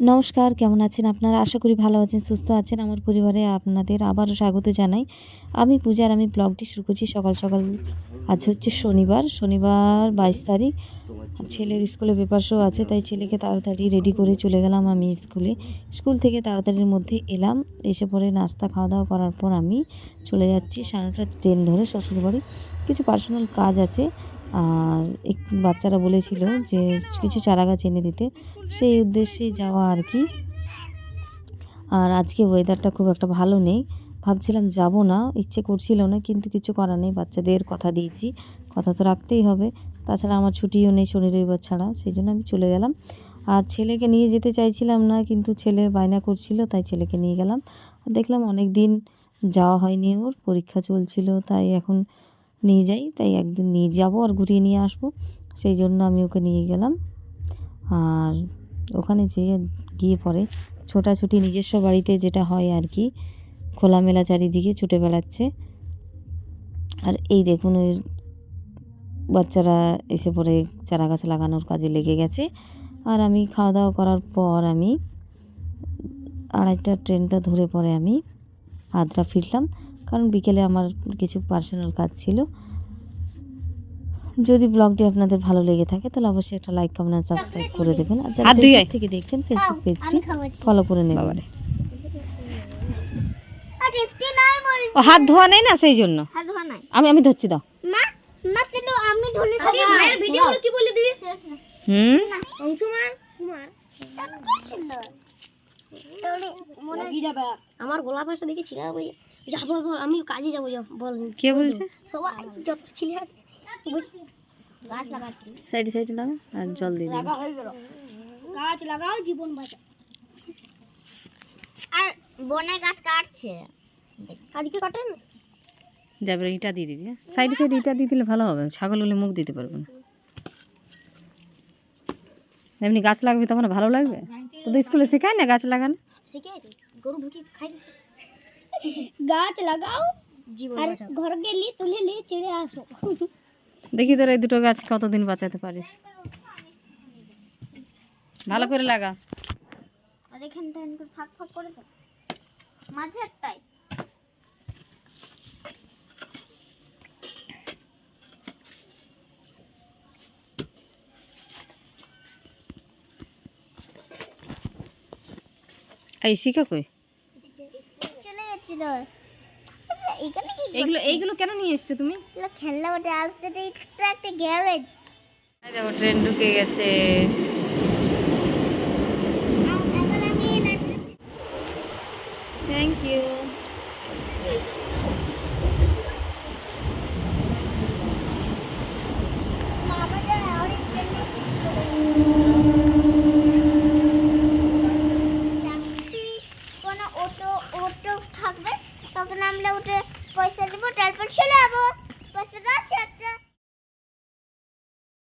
নমস্কার, কেমন আছেন আপনারা? আশা করি ভালো আছেন, সুস্থ আছেন। আমার পরিবারে আপনাদের আবারও স্বাগত জানাই। আমি পূজার, আমি ব্লগটি শুরু করছি সকাল সকাল। আজ হচ্ছে শনিবার শনিবার বাইশ তারিখ। ছেলের স্কুলে পেপার শো আছে, তাই ছেলেকে তাড়াতাড়ি রেডি করে চলে গেলাম আমি স্কুলে। স্কুল থেকে তাড়াতাড়ির মধ্যে এলাম, এসে পরে নাস্তা খাওয়া দাওয়া করার পর আমি চলে যাচ্ছি। সাড়ে ট্রেন ধরে শ্বশুরবাড়ি। কিছু পার্সোনাল কাজ আছে আর এক বাচ্চারা বলেছিল যে কিছু চারা গাছ এনে দিতে। সেই উদ্দেশ্যে যাওয়া আর কি। আর আজকে ওয়েদারটা খুব একটা ভালো নেই। ভাবছিলাম যাব না, ইচ্ছে করছিল না, কিন্তু কিছু করার নেই। বাচ্চাদের কথা দিয়েছি, কথা তো রাখতেই হবে। তাছাড়া আমার ছুটিও নেই শনি, রবিবার ছাড়া, সেই জন্য আমি চলে গেলাম। আর ছেলেকে নিয়ে যেতে চাইছিলাম না, কিন্তু ছেলে বায়না করছিল, তাই ছেলেকে নিয়ে গেলাম। দেখলাম অনেক দিন যাওয়া হয়নি ওর, পরীক্ষা চলছিল, তাই এখন নিয়ে যাই, তাই একদিন নিয়ে যাব আর ঘুরিয়ে নিয়ে আসব। সেই জন্য আমি ওকে নিয়ে গেলাম। আর ওখানে যেয়ে গিয়ে পরে ছোটাছুটি নিজস্ব বাড়িতে যেটা হয় আর কি, খোলামেলা চারিদিকে ছুটে বেড়াচ্ছে। আর এই দেখুন ওই বাচ্চারা এসে পরে চারা গাছ লাগানোর কাজে লেগে গেছে। আর আমি খাওয়া দাওয়া করার পর আমি আড়াইটা ট্রেনটা ধরে পরে আমি আদ্রা ফিরলাম। কারণ বিকেলে আমার কিছু পার্সোনাল কাজ ছিল। যদি ব্লগটি আপনাদের ভালো লেগে থাকে তাহলে অবশ্যই একটা লাইক কমেন্ট আর সাবস্ক্রাইব করে দেবেন। আর যারা ফেসবুক থেকে দেখছেন ফেসবুক পেজটি ফলো করে নেবেন। বাবারে। আর টেস্টি নাই বল। ও হাত ধোয়া নেই না সেই জন্য? হাত ধোয়া নাই। আমি আমি ধরছি দাও। মা মা শুধু আমি ধুলে খাব ভাইয়ের ভিডিওগুলো কি বলে দিবি? হুম? আমার গোলা ভাষা দেখে ছিল যাব বল আমি কাজে যাব বল। কে বলছে? সবাই যত ছেলে আছে গাছ লাগাচ্ছি। সাইডে সাইডে লাগা আর জল দিয়ে দিবি হয়ে গেল। গাছ লাগাও জীবন বাঁচাও আর বনে গাছ কাটছে। আজকে কাটেন যাবে ইটা দিয়ে দিবি সাইডে সাইডে ইটা দিয়ে দিলে ভালো হবে ছাগল হলে মুখ দিতে পারবে না। এমনি গাছ লাগবে তখন ভালো লাগবে? তোদের স্কুলে শেখায় না গাছ লাগানো? শিখে গরু ঢুকি খাই গাছ লাগাও আর ঘর গেলি তুলে নিয়ে চেড়ে আসো। দেখি তোর এই দুটো গাছ কতদিন বাঁচাতে পারিস। ভালো করে লাগা। আর এখানটা ফাঁক ফাঁক করে দাও মাঝে একটাই এই শিখা এখানে কি এইগুলো এইগুলো কেন নিয়ে এসছো তুমি? খেলনা আর একটা গ্যারেজ দেখো ট্রেন ঢুকে গেছে। থ্যাংক ইউ মামা যায় অনেক ট্রেনে ট্যাক্সি কোনো অটো অটো থাকবে তখন আমরা উঠে পয়সা দেবো তারপর চলে যাব পয়সাটা চেক